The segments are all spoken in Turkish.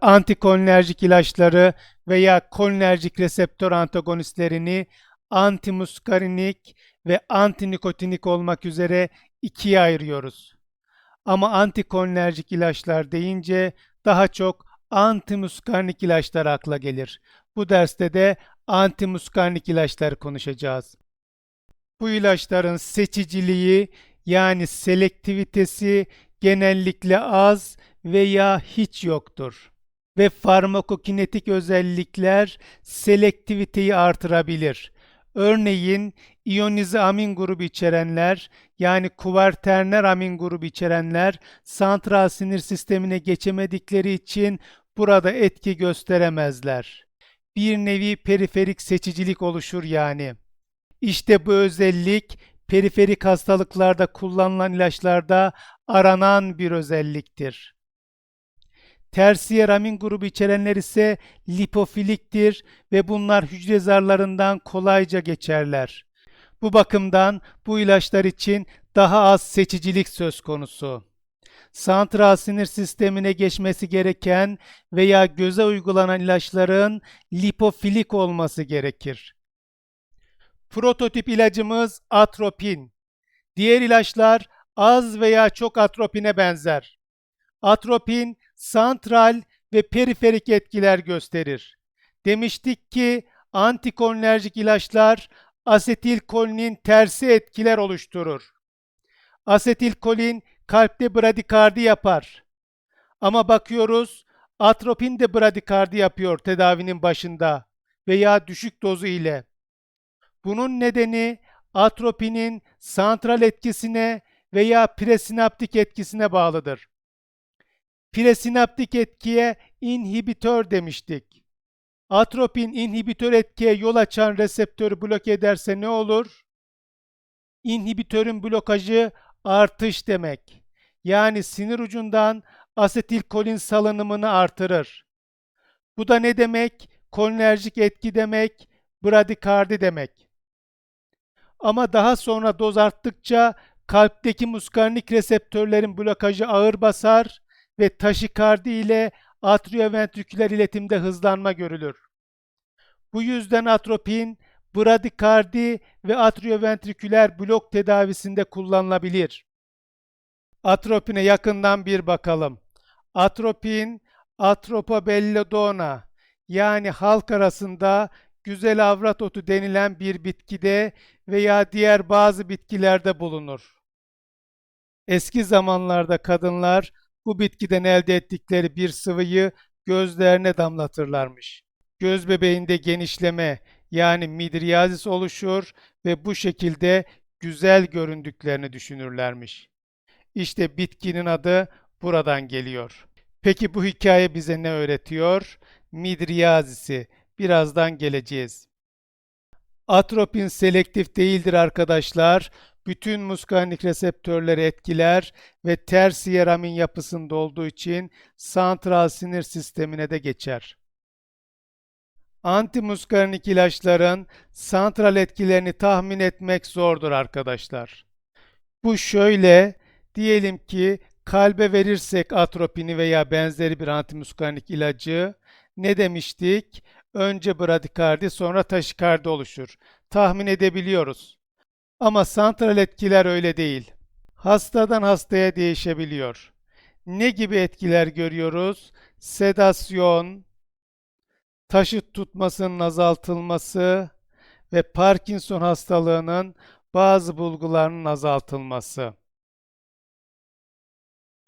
antikolinerjik ilaçları veya kolinerjik reseptör antagonistlerini antimuskarinik ve antinikotinik olmak üzere ikiye ayırıyoruz. Ama antikolinerjik ilaçlar deyince daha çok antimuskarnik ilaçlar akla gelir. Bu derste de antimuskarnik ilaçları konuşacağız. Bu ilaçların seçiciliği yani selektivitesi genellikle az veya hiç yoktur ve farmakokinetik özellikler selektiviteyi artırabilir. Örneğin iyonize amin grubu içerenler yani kuverterner amin grubu içerenler santral sinir sistemine geçemedikleri için burada etki gösteremezler. Bir nevi periferik seçicilik oluşur yani. İşte bu özellik periferik hastalıklarda kullanılan ilaçlarda aranan bir özelliktir. Tersiyer amin grubu içerenler ise lipofiliktir ve bunlar hücre zarlarından kolayca geçerler. Bu bakımdan bu ilaçlar için daha az seçicilik söz konusu. Santral sinir sistemine geçmesi gereken veya göze uygulanan ilaçların lipofilik olması gerekir. Prototip ilacımız atropin. Diğer ilaçlar az veya çok atropine benzer. Atropin santral ve periferik etkiler gösterir. Demiştik ki antikolinerjik ilaçlar asetilkolinin tersi etkiler oluşturur. Asetilkolin kalpte bradikardi yapar. Ama bakıyoruz atropin de bradikardi yapıyor tedavinin başında veya düşük dozu ile. Bunun nedeni atropinin santral etkisine veya presinaptik etkisine bağlıdır. Presinaptik etkiye inhibitör demiştik. Atropin inhibitör etkiye yol açan reseptörü bloke ederse ne olur? İnhibitörün blokajı artış demek. Yani sinir ucundan asetilkolin salınımını artırır. Bu da ne demek? Kolinerjik etki demek, bradikardi demek. Ama daha sonra doz arttıkça kalpteki muskarnik reseptörlerin blokajı ağır basar ve taşikardi ile atrioventriküler iletimde hızlanma görülür. Bu yüzden atropin, bradikardi ve atrioventriküler blok tedavisinde kullanılabilir. Atropine yakından bir bakalım. Atropin, Atropobelladonna yani halk arasında güzel avrat otu denilen bir bitkide veya diğer bazı bitkilerde bulunur. Eski zamanlarda kadınlar bu bitkiden elde ettikleri bir sıvıyı gözlerine damlatırlarmış. Göz bebeğinde genişleme yani midriyazis oluşur ve bu şekilde güzel göründüklerini düşünürlermiş. İşte bitkinin adı buradan geliyor. Peki bu hikaye bize ne öğretiyor? Midriyazisi. Birazdan geleceğiz. Atropin selektif değildir arkadaşlar. Bütün muskarnik reseptörleri etkiler ve tersiyer amin yapısında olduğu için santral sinir sistemine de geçer. Antimuskarnik ilaçların santral etkilerini tahmin etmek zordur arkadaşlar. Bu şöyle, diyelim ki kalbe verirsek atropini veya benzeri bir antimuskarnik ilacı ne demiştik? Önce bradikardi sonra taşikardi oluşur. Tahmin edebiliyoruz. Ama santral etkiler öyle değil. Hastadan hastaya değişebiliyor. Ne gibi etkiler görüyoruz? Sedasyon, taşıt tutmasının azaltılması ve Parkinson hastalığının bazı bulgularının azaltılması.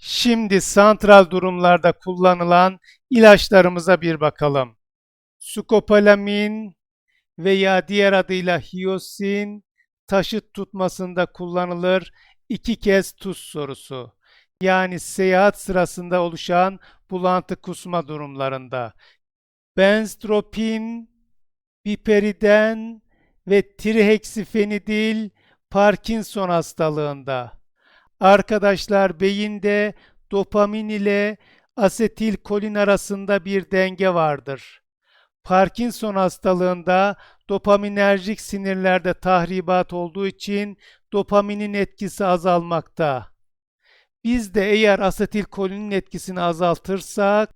Şimdi santral durumlarda kullanılan ilaçlarımıza bir bakalım. Skopolamin veya diğer adıyla hiosin taşıt tutmasında kullanılır. İki kez tuz sorusu. Yani seyahat sırasında oluşan bulantı kusma durumlarında. Benztropin, biperiden ve trihexifenidil Parkinson hastalığında. Arkadaşlar beyinde dopamin ile asetilkolin arasında bir denge vardır. Parkinson hastalığında dopaminerjik sinirlerde tahribat olduğu için dopaminin etkisi azalmakta. Biz de eğer asetilkolinin etkisini azaltırsak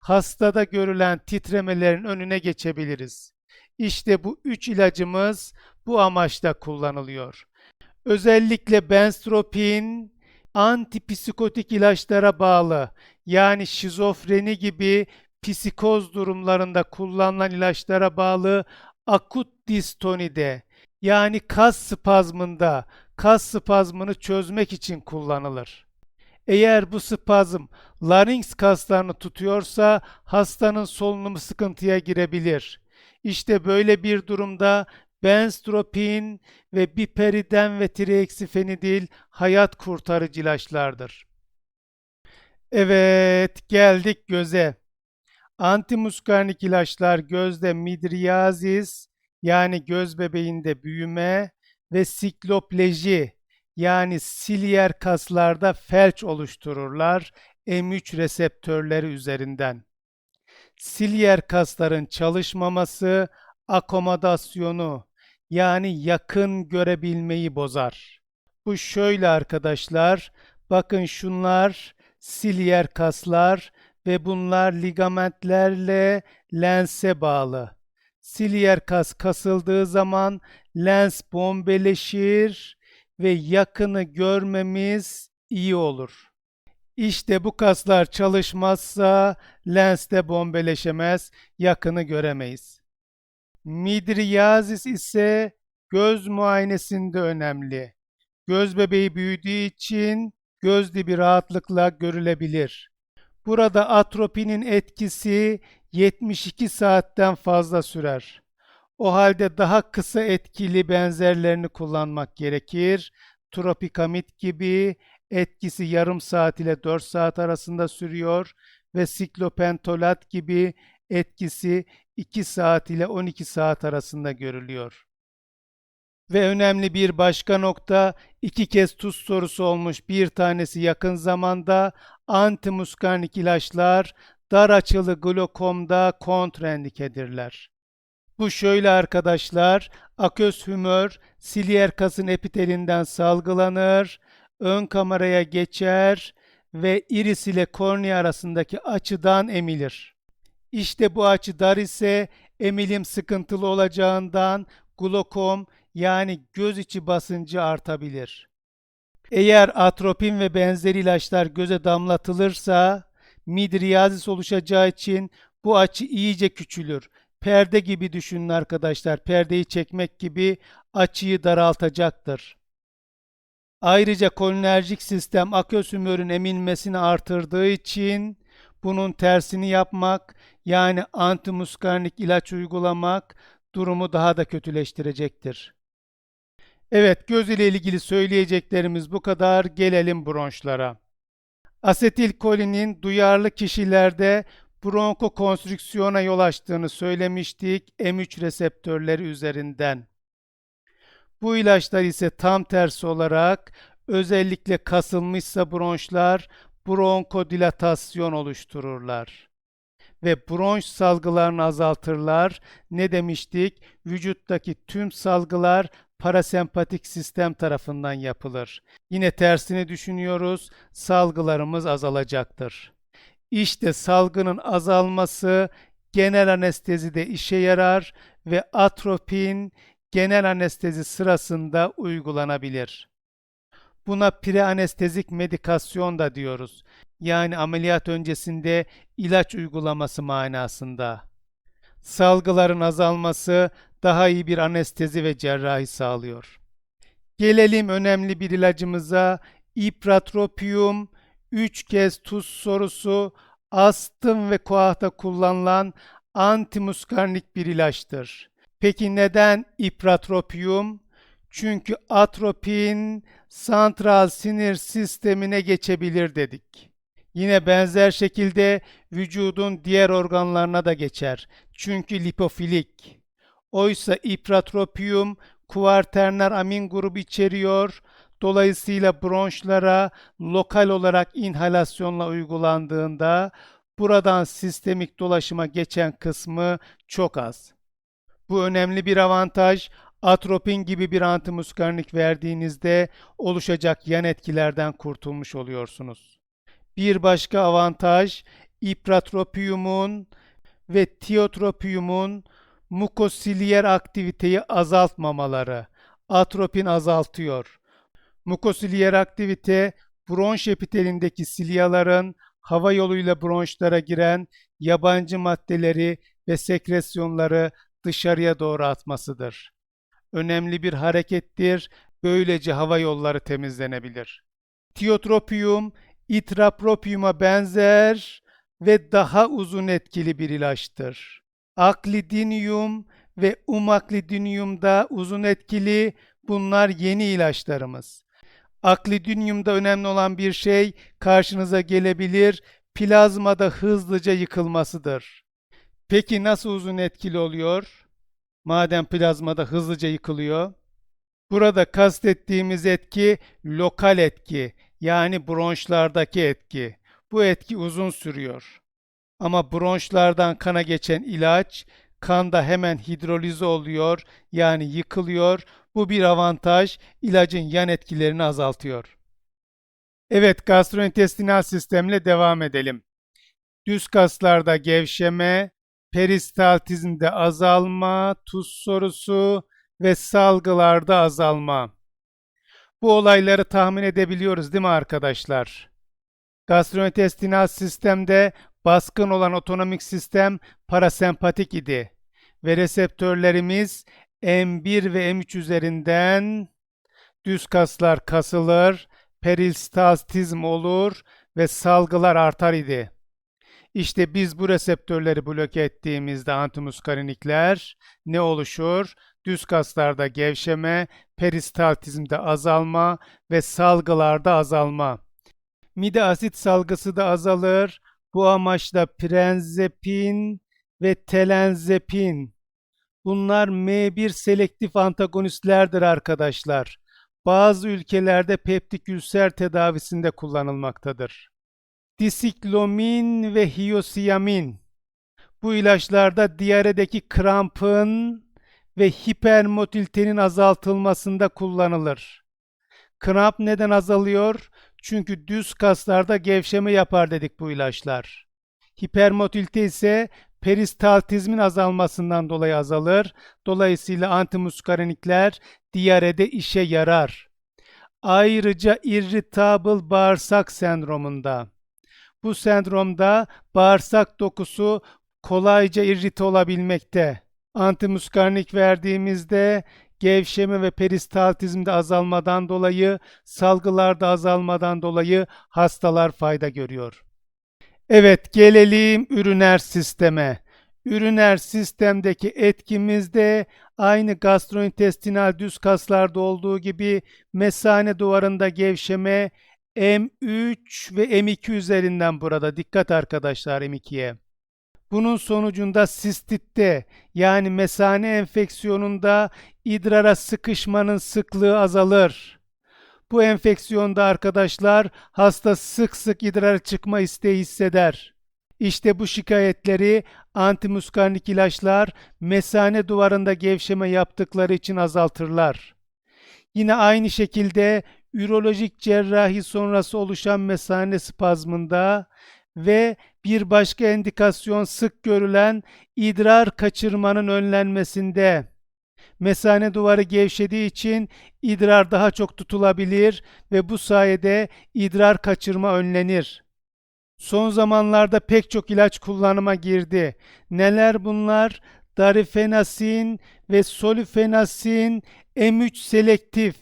hastada görülen titremelerin önüne geçebiliriz. İşte bu üç ilacımız bu amaçla kullanılıyor. Özellikle benztropin antipsikotik ilaçlara bağlı yani şizofreni gibi psikoz durumlarında kullanılan ilaçlara bağlı akut distonide yani kas spazmında kas spazmını çözmek için kullanılır. Eğer bu spazm larynx kaslarını tutuyorsa hastanın solunumu sıkıntıya girebilir. İşte böyle bir durumda benztropin ve biperiden ve triexifenidil hayat kurtarıcı ilaçlardır. Evet, geldik göze. Antimuskarnik ilaçlar gözde midriyazis yani göz bebeğinde büyüme ve siklopleji yani silyer kaslarda felç oluştururlar M3 reseptörleri üzerinden. Silyer kasların çalışmaması akomodasyonu yani yakın görebilmeyi bozar. Bu şöyle arkadaşlar, bakın şunlar silyer kaslar ve bunlar ligamentlerle lense bağlı. Silyer kas kasıldığı zaman lens bombeleşir ve yakını görmemiz iyi olur. İşte bu kaslar çalışmazsa lens de bombeleşemez, yakını göremeyiz. Midriyazis ise göz muayenesinde önemli. Göz bebeği büyüdüğü için göz dibi rahatlıkla görülebilir. Burada atropinin etkisi 72 saatten fazla sürer. O halde daha kısa etkili benzerlerini kullanmak gerekir. Tropikamid gibi etkisi yarım saat ile 4 saat arasında sürüyor ve siklopentolat gibi etkisi 2 saat ile 12 saat arasında görülüyor. Ve önemli bir başka nokta, iki kez tuz sorusu olmuş bir tanesi yakın zamanda antimuskarnik ilaçlar dar açılı glokomda kontraindikedirler. Bu şöyle arkadaşlar, aköz hümör silyer kasın epitelinden salgılanır, ön kameraya geçer ve iris ile kornea arasındaki açıdan emilir. İşte bu açı dar ise emilim sıkıntılı olacağından glokom yani göz içi basıncı artabilir. Eğer atropin ve benzeri ilaçlar göze damlatılırsa midriyazis oluşacağı için bu açı iyice küçülür. Perde gibi düşünün arkadaşlar. Perdeyi çekmek gibi açıyı daraltacaktır. Ayrıca kolinerjik sistem aköz hümörün emilmesini artırdığı için bunun tersini yapmak yani antimuskarnik ilaç uygulamak durumu daha da kötüleştirecektir. Evet, göz ile ilgili söyleyeceklerimiz bu kadar. Gelelim bronşlara. Asetilkolinin duyarlı kişilerde bronkokonstrüksiyona yol açtığını söylemiştik M3 reseptörleri üzerinden. Bu ilaçlar ise tam tersi olarak özellikle kasılmışsa bronşlar bronkodilatasyon oluştururlar ve bronş salgılarını azaltırlar. Ne demiştik? Vücuttaki tüm salgılar parasempatik sistem tarafından yapılır. Yine tersini düşünüyoruz, salgılarımız azalacaktır. İşte salgının azalması genel anestezide işe yarar ve atropin genel anestezi sırasında uygulanabilir. Buna preanestezik medikasyon da diyoruz. Yani ameliyat öncesinde ilaç uygulaması manasında. Salgıların azalması daha iyi bir anestezi ve cerrahi sağlıyor. Gelelim önemli bir ilacımıza ipratropium 3 kez tuz sorusu astım ve koahta kullanılan antimuskarnik bir ilaçtır. Peki neden ipratropium? Çünkü atropin santral sinir sistemine geçebilir dedik. Yine benzer şekilde vücudun diğer organlarına da geçer. Çünkü lipofilik. Oysa ipratropium kuarterner amin grubu içeriyor. Dolayısıyla bronşlara lokal olarak inhalasyonla uygulandığında buradan sistemik dolaşıma geçen kısmı çok az. Bu önemli bir avantaj. Atropin gibi bir antimuskarnik verdiğinizde oluşacak yan etkilerden kurtulmuş oluyorsunuz. Bir başka avantaj ipratropiumun ve tiotropiumun mukosilyer aktiviteyi azaltmamaları. Atropin azaltıyor. Mukosilyer aktivite bronş epitelindeki silyaların hava yoluyla bronşlara giren yabancı maddeleri ve sekresyonları dışarıya doğru atmasıdır. Önemli bir harekettir. Böylece hava yolları temizlenebilir. Tiotropium itrapropium'a benzer ve daha uzun etkili bir ilaçtır. Aklidinium ve umaklidinium da uzun etkili. Bunlar yeni ilaçlarımız. Aklidinyumda önemli olan bir şey karşınıza gelebilir. Plazmada hızlıca yıkılmasıdır. Peki nasıl uzun etkili oluyor? Madem plazmada hızlıca yıkılıyor. Burada kastettiğimiz etki lokal etki yani bronşlardaki etki. Bu etki uzun sürüyor. Ama bronşlardan kana geçen ilaç kanda hemen hidrolize oluyor yani yıkılıyor. Bu bir avantaj ilacın yan etkilerini azaltıyor. Evet gastrointestinal sistemle devam edelim. Düz kaslarda gevşeme, peristaltizmde azalma, tuz sorusu ve salgılarda azalma. Bu olayları tahmin edebiliyoruz değil mi arkadaşlar? Gastrointestinal sistemde baskın olan otonomik sistem parasempatik idi ve reseptörlerimiz M1 ve M3 üzerinden düz kaslar kasılır, peristaltizm olur ve salgılar artar idi. İşte biz bu reseptörleri bloke ettiğimizde antimuskarinikler ne oluşur? Düz kaslarda gevşeme, peristaltizmde azalma ve salgılarda azalma. Mide asit salgısı da azalır. Bu amaçla prenzepin ve telenzepin Bunlar M1 selektif antagonistlerdir arkadaşlar. Bazı ülkelerde peptik ülser tedavisinde kullanılmaktadır. Disiklomin ve hiyosiyamin. Bu ilaçlarda diyaredeki krampın ve hipermotilitenin azaltılmasında kullanılır. Kramp neden azalıyor? Çünkü düz kaslarda gevşeme yapar dedik bu ilaçlar. Hipermotilite ise peristaltizmin azalmasından dolayı azalır. Dolayısıyla antimuskarinikler diyarede işe yarar. Ayrıca irritable bağırsak sendromunda. Bu sendromda bağırsak dokusu kolayca irrite olabilmekte. Antimuskarinik verdiğimizde gevşeme ve peristaltizmde azalmadan dolayı, salgılarda azalmadan dolayı hastalar fayda görüyor. Evet, gelelim üriner sisteme. Üriner sistemdeki etkimiz de aynı gastrointestinal düz kaslarda olduğu gibi mesane duvarında gevşeme M3 ve M2 üzerinden burada. Dikkat arkadaşlar M2'ye. Bunun sonucunda sistitte yani mesane enfeksiyonunda idrara sıkışmanın sıklığı azalır. Bu enfeksiyonda arkadaşlar hasta sık sık idrar çıkma isteği hisseder. İşte bu şikayetleri antimuskarnik ilaçlar mesane duvarında gevşeme yaptıkları için azaltırlar. Yine aynı şekilde ürolojik cerrahi sonrası oluşan mesane spazmında ve bir başka endikasyon sık görülen idrar kaçırmanın önlenmesinde mesane duvarı gevşediği için idrar daha çok tutulabilir ve bu sayede idrar kaçırma önlenir. Son zamanlarda pek çok ilaç kullanıma girdi. Neler bunlar? Darifenasin ve solifenasin M3 selektif.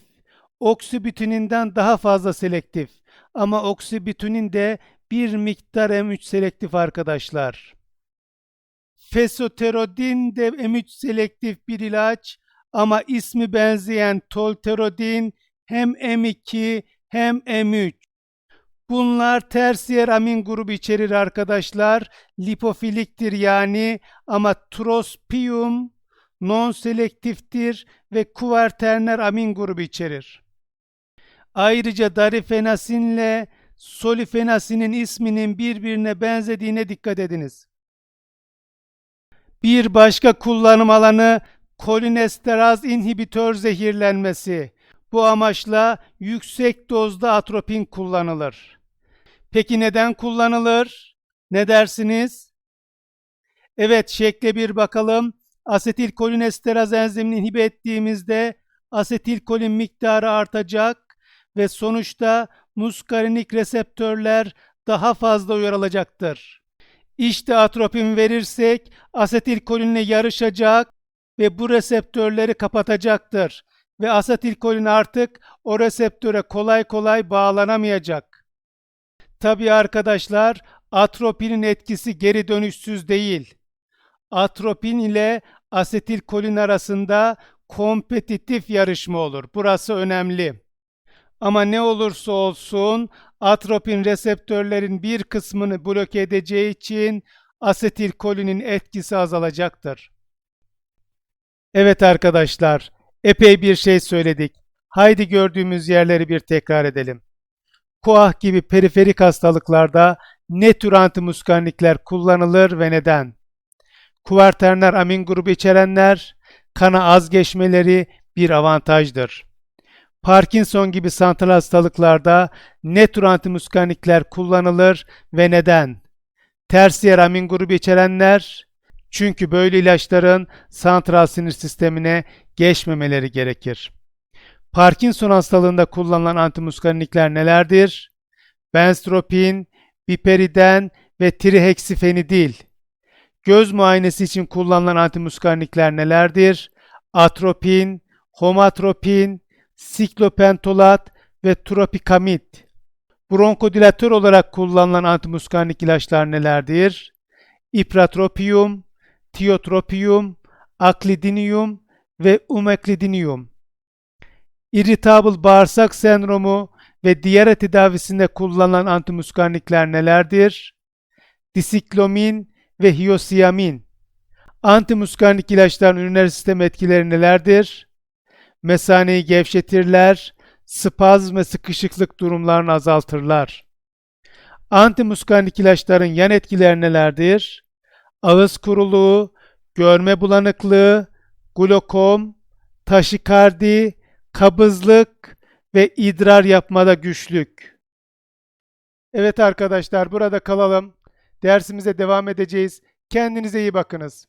Oksibütininden daha fazla selektif. Ama oksibütinin de bir miktar M3 selektif arkadaşlar. Fesoterodin de M3 selektif bir ilaç ama ismi benzeyen tolterodin hem M2 hem M3. Bunlar tersiyer amin grubu içerir arkadaşlar. Lipofiliktir yani ama trospium non-selektiftir ve kuvarterner amin grubu içerir. Ayrıca darifenasinle solifenasinin isminin birbirine benzediğine dikkat ediniz. Bir başka kullanım alanı kolinesteraz inhibitör zehirlenmesi. Bu amaçla yüksek dozda atropin kullanılır. Peki neden kullanılır? Ne dersiniz? Evet, şekle bir bakalım. Asetilkolinesteraz enzimini inhibe ettiğimizde asetilkolin miktarı artacak ve sonuçta muskarinik reseptörler daha fazla uyarılacaktır. İşte atropin verirsek asetilkolinle yarışacak ve bu reseptörleri kapatacaktır ve asetilkolin artık o reseptöre kolay kolay bağlanamayacak. Tabi arkadaşlar atropinin etkisi geri dönüşsüz değil. Atropin ile asetilkolin arasında kompetitif yarışma olur. Burası önemli. Ama ne olursa olsun atropin reseptörlerin bir kısmını bloke edeceği için asetilkolinin etkisi azalacaktır. Evet arkadaşlar, epey bir şey söyledik. Haydi gördüğümüz yerleri bir tekrar edelim. Koah gibi periferik hastalıklarda ne tür antimuskarnikler kullanılır ve neden? Kuverterner amin grubu içerenler, kana az geçmeleri bir avantajdır. Parkinson gibi santral hastalıklarda ne tür antimuskarnikler kullanılır ve neden? Tersiyer amin grubu içerenler, çünkü böyle ilaçların santral sinir sistemine geçmemeleri gerekir. Parkinson hastalığında kullanılan antimuskarnikler nelerdir? Benztropin, biperiden ve trihexifenidil. Göz muayenesi için kullanılan antimuskarnikler nelerdir? Atropin, homatropin, siklopentolat ve tropikamid. Bronkodilatör olarak kullanılan antimuskarnik ilaçlar nelerdir? İpratropium, tiotropium, aklidinium ve umeklidinium. Irritable bağırsak sendromu ve diyare tedavisinde kullanılan antimuskarnikler nelerdir? Disiklomin ve hiyosiamin. Antimuskarnik ilaçların üriner sistem etkileri nelerdir? Mesaneyi gevşetirler, spazm ve sıkışıklık durumlarını azaltırlar. Antimuskarnik ilaçların yan etkileri nelerdir? Ağız kuruluğu, görme bulanıklığı, glokom, taşikardi, kabızlık ve idrar yapmada güçlük. Evet arkadaşlar burada kalalım. Dersimize devam edeceğiz. Kendinize iyi bakınız.